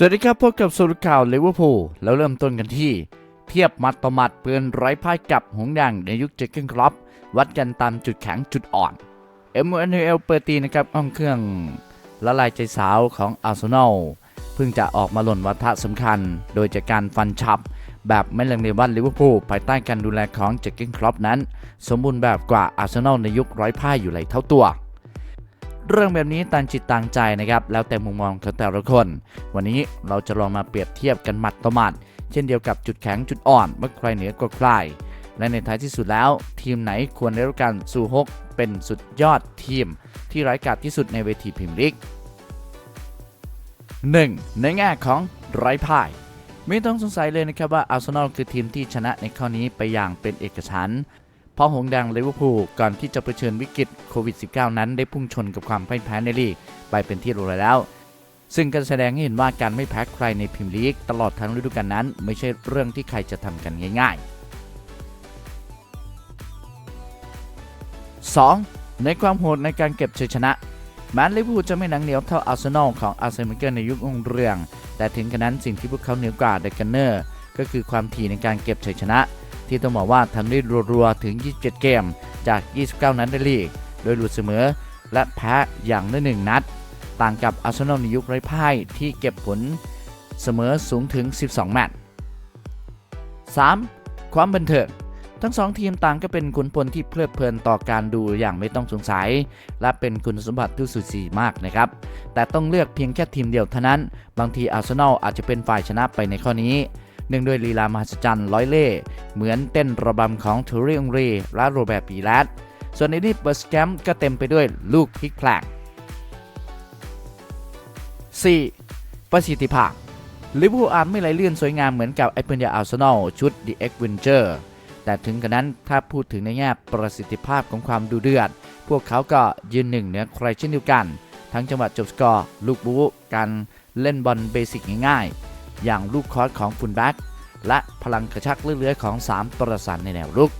สวัสดีครับพบกับสรุปข่าวลิเวอร์พูลแล้วเริ่มต้นกันที่ เทียบมัดต่อมัดเปือนไร้พ่ายกับหงส์แดงในยุคเจคเกนครอปวัดกันตามจุดแข็งจุดอ่อนเอ็มเอเอลเปอร์ตีนะครับอ้อมเครื่องละลายใจสาวของอาร์เซนอลเพิ่งจะออกมาหล่นวัฒะสำคัญ โดยจากการฟันฉับ แบบไม่ลังเลว่าลิเวอร์พูลภายใต้การดูแลของเจคเกนครอปนั้น สมบูรณ์แบบกว่าอาร์เซนอลในยุคไร้พ่ายอยู่หลายเท่าตัว เรื่องแบบนี้ต่างจิตต่างใจนะครับ แล้วแต่มุมมองของแต่ละคน วันนี้เราจะลองมาเปรียบเทียบกันหมัดต่อหมัด เช่นเดียวกับจุดแข็งจุดอ่อนว่าใครเหนือกว่าใคร และในท้ายที่สุดแล้ว ทีมไหนควรได้รับการสู่ฮกเป็นสุดยอดทีม ที่ร้ายกาจที่สุดในเวทีพรีเมียร์ลีก 1. ในแง่ของไร้พ่ายไม่ต้องสงสัยเลยนะครับว่าอาร์เซนอลคือทีมที่ชนะในข้อนี้ไปอย่างเป็นเอกฉันท์ เพราะหงแดงลิเวอร์พูลก่อนที่จะเผชิญวิกฤตโควิด -19 นั้นได้พุ่งชนกับความพ่ายแพ้ในลีกไปเป็นที่รู้แล้ว ซึ่งก็แสดงให้เห็นว่าการไม่แพ้ใครในพรีเมียร์ลีกตลอดทั้งฤดูกาลนั้น ไม่ใช่เรื่องที่ใครจะทำกันง่าย ๆ 2. ในความโหดในการเก็บชัยชนะแม้ลิเวอร์พูลจะไม่หนังเหนียวเท่าอาร์เซนอลของอาร์เซนอลในยุครุ่งเรือง แต่ถึงกระนั้นสิ่งที่พวกเขาเหนือกว่าเดกันเนอร์ก็คือความถี่ในการเก็บชัยชนะ ที่ต้องบอกว่าทำได้รัวๆถึง 27 เกมจาก 29 นัดในลีก โดยหลุดเสมอ และแพ้อย่างน้อยหนึ่งนัด ต่างกับอาร์เซนอลในยุคไร้พ่ายที่เก็บผลเสมอสูงถึง 12 แมตช์ 3. ความบันเทิงทั้งสองทีมต่างก็เป็นขุนพลที่เพลิดเพลินต่อการดูอย่างไม่ต้องสงสัย และเป็นคุณสมบัติที่สุดสีมากนะครับ แต่ต้องเลือกเพียงแค่ทีมเดียวเท่านั้น บางทีอาร์เซนอลอาจจะเป็นฝ่ายชนะไปในข้อนี้ เนื่องด้วยลีลามหัศจรรย์ร้อยเล่ห์เหมือนเต้นระบำของทูริองรีและโรแบร์ตปีแลตส่วนในที่เบิร์สแกมก็เต็มไปด้วยลูกพลิกแพลง 4. ประสิทธิภาพลิเวอร์พูลอาจไม่ไหลเลื่อนสวยงามเหมือนกับไอเปิลยาอาร์เซนอลชุด The Adventure แต่ถึงกระนั้นถ้าพูดถึงในแง่ประสิทธิภาพของความดูเดือด พวกเขาก็ยืนหนึ่งเหนือใครเช่นเดียวกัน ทั้งจังหวะจบสกอร์ ลูกบู๊การเล่นบอลเบสิกง่ายๆ อย่างลูกคอร์สของฟุลแบ็กและพลังกระชักเลื้อยๆของ 3 ประสานในแนวรุก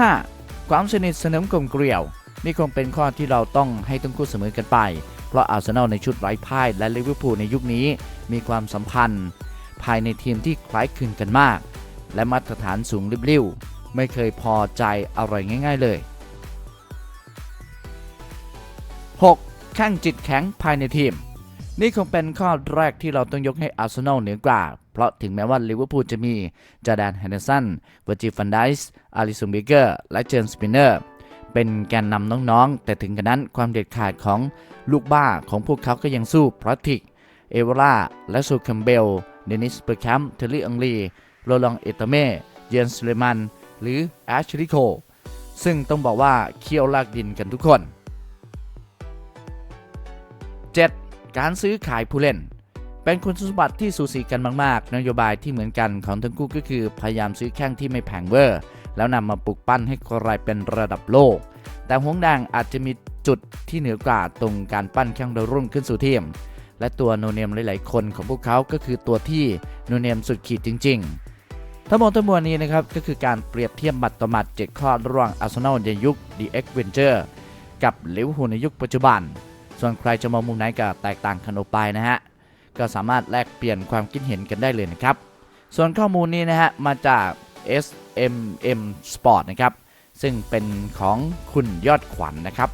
5. ความสนิทสนมกลมเกลียว นี่คงเป็นข้อที่เราต้องให้ทั้งคู่เสมอกันไป เพราะอาร์เซนอลในชุดไร้พ่ายและลิเวอร์พูลในยุคนี้มีความสัมพันธ์ ภายในทีมที่คล้ายคลึงกันมาก และมาตรฐานสูงริบลิ่วไม่เคยพอใจอะไรง่าย ๆเลย 6. แข้งจิตแข็งภายในทีม นี่คงเป็นข้อแรกที่เราต้องยกให้อาร์เซนอลเหนือกว่า เพราะถึงแม้ว่าลิเวอร์พูลจะมีจาแดนแฮนเดอร์สันเวอร์จิฟันไดส์อาริสันเบเกอร์และเจนสปินเนอร์เป็นแกนนำน้องๆ แต่ถึงกระนั้นความเด็ดขาดของลูกบ้าของพวกเขาก็ยังสู้พรัติก เอเวราและซูคัมเบล เดนิสเปอร์แคมป์เทลลี่อังลีโรลองเอตเม่เจนสเลมัน หรือแอชลิโค ซึ่งต้องบอกว่าเคี่ยวลากดินกันทุกคน การซื้อขายผู้เล่น เป็นคุณสมบัติที่สูสีกันมากๆ นโยบายที่เหมือนกันของทั้งคู่ก็คือพยายามซื้อแข้งที่ไม่แพงเวอร์ แล้วนำมาปลุกปั้นให้กลายเป็นระดับโลก แต่หงส์แดงอาจจะมีจุดที่เหนือกว่าตรงการปั้นแข้งดาวรุ่งขึ้นสู่ทีมและตัวโนเนมหลาย ๆ คนของพวกเขาก็คือตัวที่โนเนมสุดขีดจริง ๆ ทั้งหมดทั้งมวลนี้นะครับก็คือการเปรียบเทียบหมัดต่อหมัดเจ็ดข้อระหว่างอาร์เซนอลในยุค The Adventure กับลิเวอร์พูลในยุคปัจจุบัน ส่วนใครจะมองมุมไหนก็แตกต่างกันออกไปนะฮะ ก็สามารถแลกเปลี่ยนความคิดเห็นกันได้เลยนะครับ ส่วนข้อมูลนี้นะฮะมาจาก SMM Sport นะครับ ซึ่งเป็นของคุณยอดขวัญนนะครับ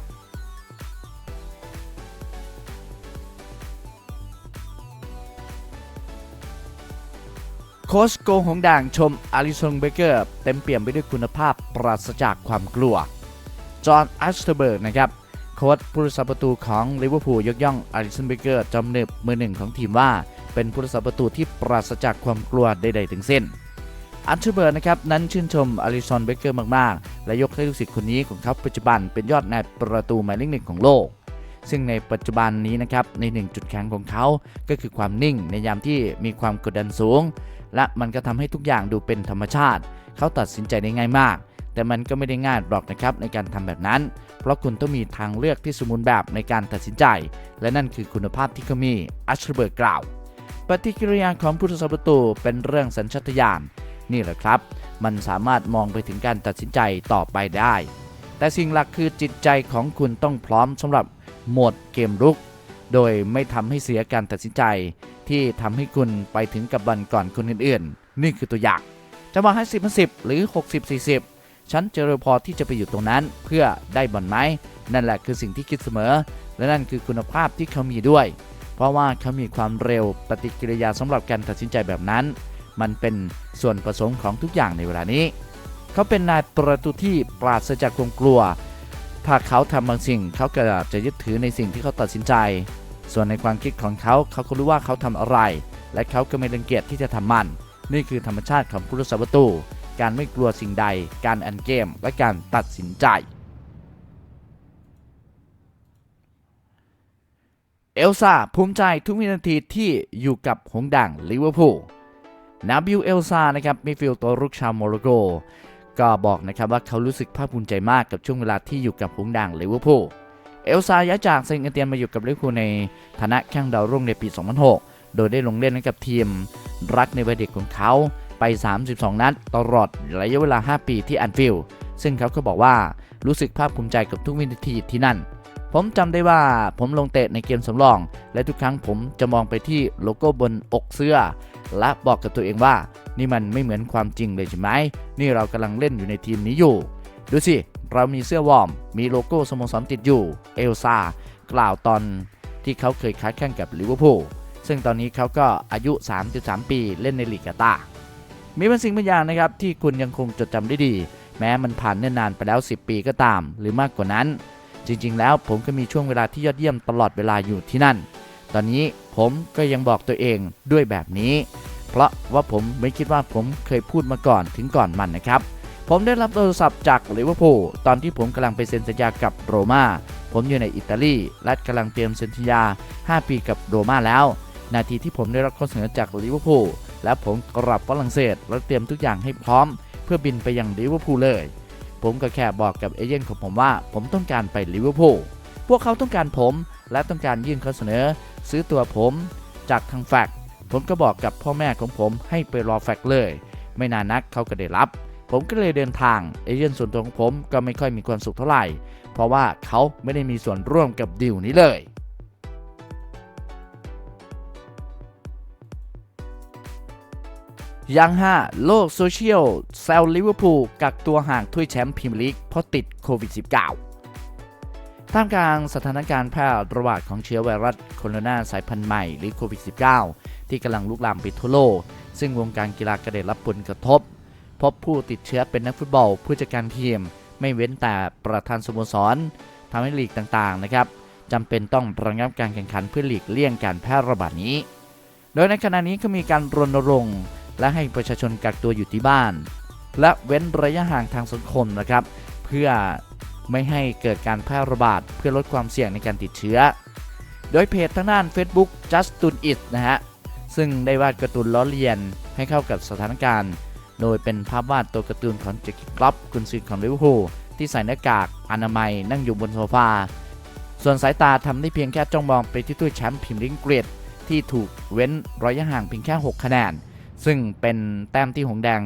โค้ชโกงหงด่างชมอาริสันเบเกอร์เต็มเปี่ยมไปด้วยคุณภาพปราศจากความกลัว จอห์นอัสเทเบิร์กนะครับ โค้ชผู้รักษาประตูของลิเวอร์พูลยกย่องอาริสันเบเกอร์จอมเนบมือหนึ่งของทีมว่า เป็นผู้รักษาประตูที่ปราศจากความกลัวใดๆทั้งสิ้น อันเทเบิร์นะครับ นั้นชื่นชมอาริสันเบเกอร์มากๆ และยกให้ลูกศิษย์คนนี้ของเขาปัจจุบันเป็นยอดนายประตูหมายเลขหนึ่งของโลก ซึ่งในปัจจุบันนี้นะครับในหนึ่งจุดแข็งของเขาก็คือความนิ่งในยามที่มีความกดดันสูง และมันก็ทำให้ทุกอย่างดูเป็นธรรมชาติ เขาตัดสินใจได้ง่ายมาก แต่มันก็ไม่ได้ง่ายหรอกนะครับในการทำแบบนั้น เพราะคุณต้องมีทางเลือกที่สมบูรณ์แบบในการตัดสินใจ และนั่นคือคุณภาพที่เขามีอัชเบิร์กกล่าว ปฏิกิริยาของผู้รักษาประตูเป็นเรื่องสัญชาตญาณนี่แหละครับ มันสามารถมองไปถึงการตัดสินใจต่อไปได้ แต่สิ่งหลักคือจิตใจของคุณต้องพร้อมสำหรับโหมดเกมรุก โดยไม่ทำให้เสียการตัดสินใจ ที่ทำให้คุณไปถึงกับบอลก่อนคนอื่นๆ นี่คือตัวอย่าง จะมาให้สิบสิบหรือ 60 40 ฉันจะเร็วพอที่จะไปอยู่ตรงนั้น เพื่อได้บอลไหม นั่นแหละคือสิ่งที่คิดเสมอ และนั่นคือคุณภาพที่เขามีด้วย เพราะว่าเขามีความเร็วปฏิกิริยาสำหรับการตัดสินใจแบบนั้น มันเป็นส่วนผสมของทุกอย่างในเวลานี้ เขาเป็นนายประตูที่ปราศจากความกลัว ถ้าเขาทำบางสิ่งเขาก็จะยึดถือในสิ่งที่เขาตัดสินใจ ส่วนในความคิดของเขาเขาก็รู้ว่าเขาทำอะไร และเขาก็ไม่รังเกียจที่จะทำมัน นี่คือธรรมชาติของผู้รักษาประตู การไม่กลัวสิ่งใด การอันเกม และการตัดสินใจ เอลซ่าภูมิใจทุกวินาทีที่อยู่กับหงด่างลิเวอร์พูลนาบิลเอลซานะครับมิฟิลตัวรุกชาวโมร็อกโก ก็บอกนะครับว่าเขารู้สึกภาคภูมิใจมากกับช่วงเวลาที่อยู่กับหงด่างลิเวอร์พูลเอลซาย้ายจากเซนต์เอเตียนมาอยู่กับลิเวอร์พูลในฐานะแข้งดาวรุ่งในปี 2006 โดยได้ลงเล่นให้กับทีมรักในวัยเด็กของเขาไป 32 นัดตลอดระยะเวลา 5 ปีที่แอนฟิลด์ซึ่งเขาก็บอกว่ารู้สึกภาคภูมิใจกับทุกวินาทีที่นั่น ผมจำได้ว่าผมลงเตะในเกมสำรอง และทุกครั้งผมจะมองไปที่โลโก้บนอกเสื้อ และบอกกับตัวเองว่า นี่มันไม่เหมือนความจริงเลยใช่ไหม นี่เรากำลังเล่นอยู่ในทีมนี้อยู่ ดูสิ เรามีเสื้อวอร์ม มีโลโก้สโมสรติดอยู่ เอลซากล่าวตอนที่เขาเคยค้าแข่งกับลิเวอร์พูล ซึ่งตอนนี้เขาก็อายุ 33 ปีเล่นในลีกกาตามีบางสิ่งบางอย่างนะครับที่คุณยังคงจดจำได้ดี แม้มันผ่านเนิ่นนานไปแล้ว 10 ปีก็ตาม หรือมากกว่านั้น จริงๆ แล้วผมก็มีช่วงเวลาที่ยอดเยี่ยมตลอดเวลาอยู่ที่นั่น ตอนนี้ผมก็ยังบอกตัวเองด้วยแบบนี้ เพราะว่าผมไม่คิดว่าผมเคยพูดมาก่อนถึงก่อนมันนะครับ ผมได้รับโทรศัพท์จากลิเวอร์พูลตอนที่ผมกำลังไปเซ็นสัญญากับโรม่าผมอยู่ในอิตาลีและกำลังเตรียมเซ็นสัญญา 5 ปีกับโรม่าแล้ว นาทีที่ผมได้รับข้อเสนอจากลิเวอร์พูลและผมกลับฝรั่งเศสและเตรียมทุกอย่างให้พร้อม เพื่อบินไปยังลิเวอร์พูลเลย ผมก็แค่บอกกับเอเจนต์ของผมว่า ผมต้องการไปลิเวอร์พูลพวกเขาต้องการผมและต้องการยื่นข้อเสนอ ซื้อตัวผมจากทางแฟกผมก็บอกกับพ่อแม่ของผมให้ไปรอแฟกเลย ไม่นานนักเขาก็ได้รับ ผมก็เลยเดินทางเอเจนต์ส่วนตัวของผมก็ไม่ค่อยมีความสุขเท่าไหร่ เพราะว่าเขาไม่ได้มีส่วนร่วมกับดีลนี้เลย ยัง5โลกโซเชียลแซวลิเวอร์พูลกักตัวห่างถ้วยแชมป์พรีเมียร์ลีกเพราะติดโควิด -19 ท่ามกลางสถานการณ์แพร่ระบาดของเชื้อไวรัสโคโรนาสายพันธุ์ใหม่หรือโควิด -19 ที่กำลังลุกลามไปทั่วโลก ซึ่งวงการกีฬากระเด็นรับผลกระทบ พบผู้ติดเชื้อเป็นนักฟุตบอล ผู้จัดการทีม ไม่เว้นแต่ประธานสโมสรทำให้ลีกต่างๆนะครับจำเป็นต้องระงับการแข่งขันเพื่อหลีกเลี่ยงการแพร่ระบาดนี้ โดยในขณะนี้ก็มีการรณรงค์ และให้ประชาชนกักตัวอยู่ที่บ้าน และเว้นระยะห่างทางสังคมนะครับ เพื่อไม่ให้เกิดการแพร่ระบาดเพื่อลดความเสี่ยงในการติดเชื้อ โดยเพจทางด้าน Facebook Just Do It นะฮะ ซึ่งได้วาดการ์ตูนล้อเลียนให้เข้ากับสถานการณ์ โดยเป็นภาพวาดตัวการ์ตูนของเจคกี้กลับกุนซือของลิเวอร์พูลที่ใส่หน้ากากอนามัยนั่งอยู่บนโซฟา ส่วนสายตาทำได้เพียงแค่จ้องมองไปที่ถ้วยแชมป์พรีเมียร์ลีกอังกรีกที่ถูกเว้นระยะห่างเพียงแค่ 6 คะแนน ซึ่งเป็นแต้มที่หงแดง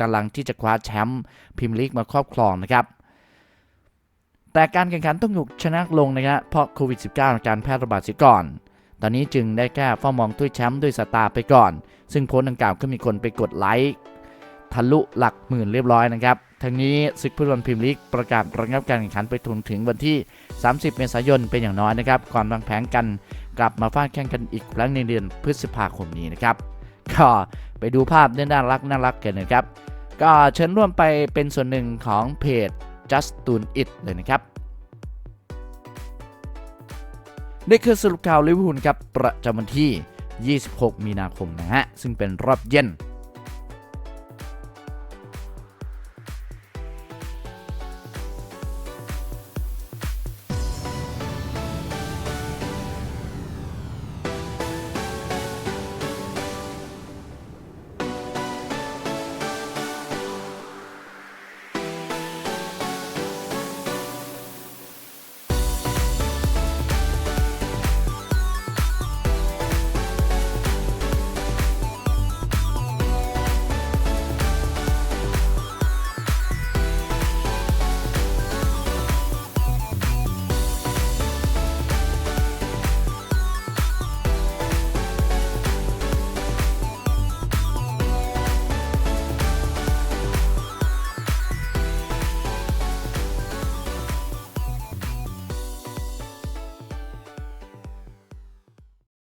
กำลังที่จะคว้าแชมป์พรีเมียร์ลีกมาครอบครองนะครับ แต่การแข่งขันต้องหยุดชะงักลงนะครับเพราะโควิด -19 การแพร่ระบาดเสียก่อน ตอนนี้จึงได้แค่เฝ้ามองถ้วยแชมป์ด้วยสายตาไปก่อน ซึ่งโพสต์ดังกล่าวก็มีคนไปกดไลค์ทะลุหลักหมื่นเรียบร้อยนะครับทั้งนี้ศึกฟุตบอลพรีเมียร์ลีกประกาศระงับการแข่งขันไปถึงถึงวันที่ 30 เมษายนเป็นอย่างน้อยนะครับก่อนวางแผนกันกลับมาฟาดแข่งกันอีกครั้งในเดือนพฤษภาคมนี้นะครับ ก็ไปดูภาพน่ารักน่ารักกันนะครับ ก็เชิญร่วมไปเป็นส่วนหนึ่งของเพจ Just Do It เลยนะครับนี่คือสรุปข่าวลิเวอร์พูลครับประจำวันที่ 26 มีนาคมนะฮะ ซึ่งเป็นรอบเย็น